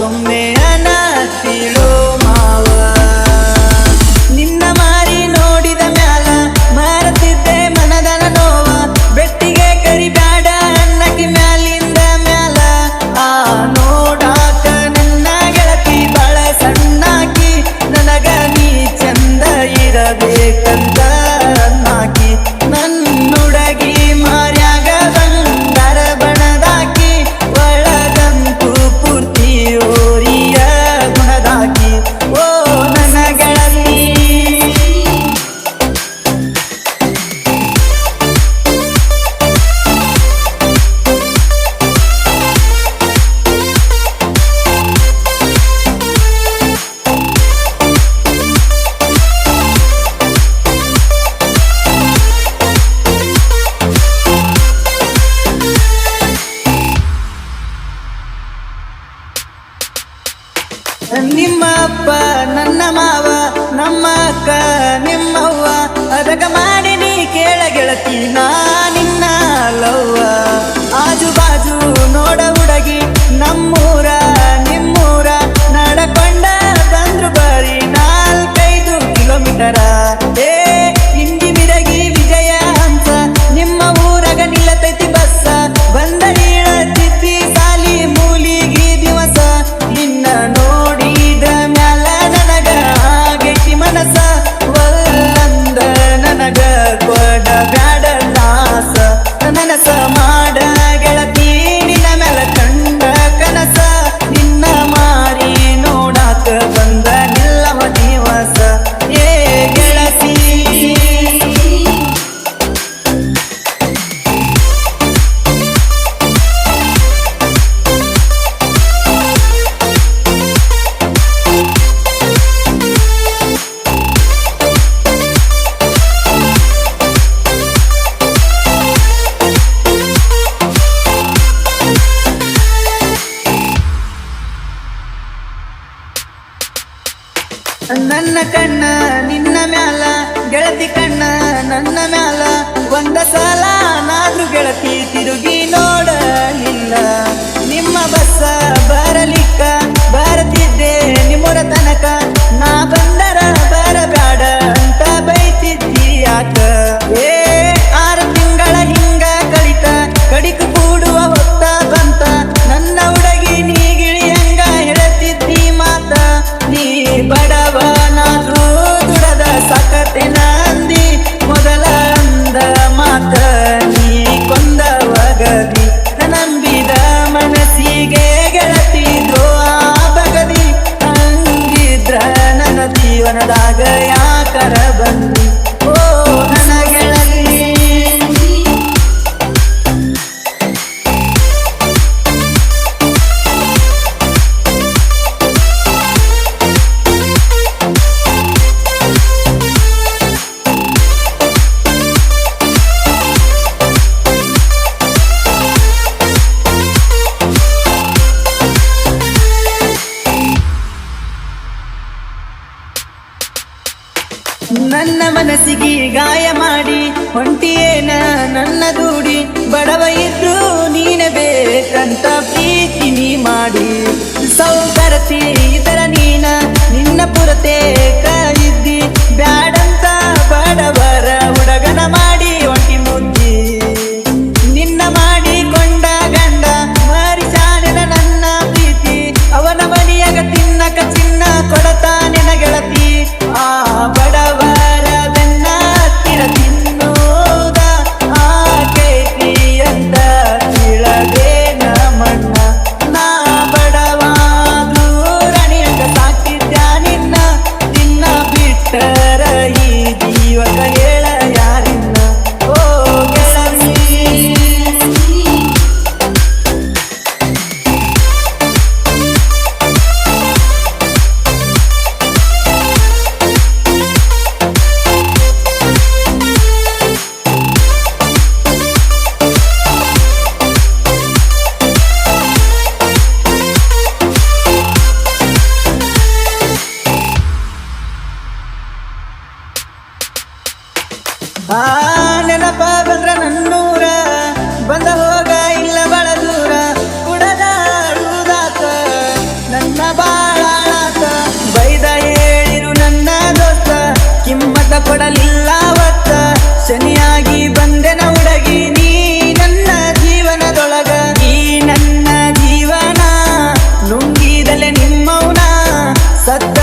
ก็เม না ಗೆಳತಿ ತಿರುಗಿ गया कर करबंदी ನನ್ನ ಮನಸ್ಸಿಗೆ ಗಾಯ ಮಾಡಿ ಹೊಂಟಿಯೇನ ನನ್ನ ದೂಡಿ ಬಡವ ಇದ್ರು ನೀನ ಬೇಕಂತ ಪ್ರೀತಿ ನೀ ಮಾಡಿ ಸೌಕರತೆ ಇದರ ನೀನ, ನಿನ್ನ ಪುರತೆ ಆ ನೆನಪ ಬಂದ್ರ ನನ್ನೂರ, ಬಂದ ಹೋಗ ಇಲ್ಲ ಬಳ ದೂರ, ಕುಡದಾಡುವುದಾತ, ನನ್ನ ಬಾಳಾತ ಬೈದ ಹೇಳಿರು ನನ್ನ ದೋಸ್ತ ಕಿಮ್ಮತ ಕೊಡಲಿಲ್ಲ ಒತ್ತ ಶನಿಯಾಗಿ ಬಂದೆನ ಹುಡುಗಿ, ನೀ ನನ್ನ ಜೀವನದೊಳಗೆ, ನೀ ನನ್ನ ಜೀವನ, ನುಂಗಿದಲೆ ನಿಮ್ಮವನ ಸತ್ತ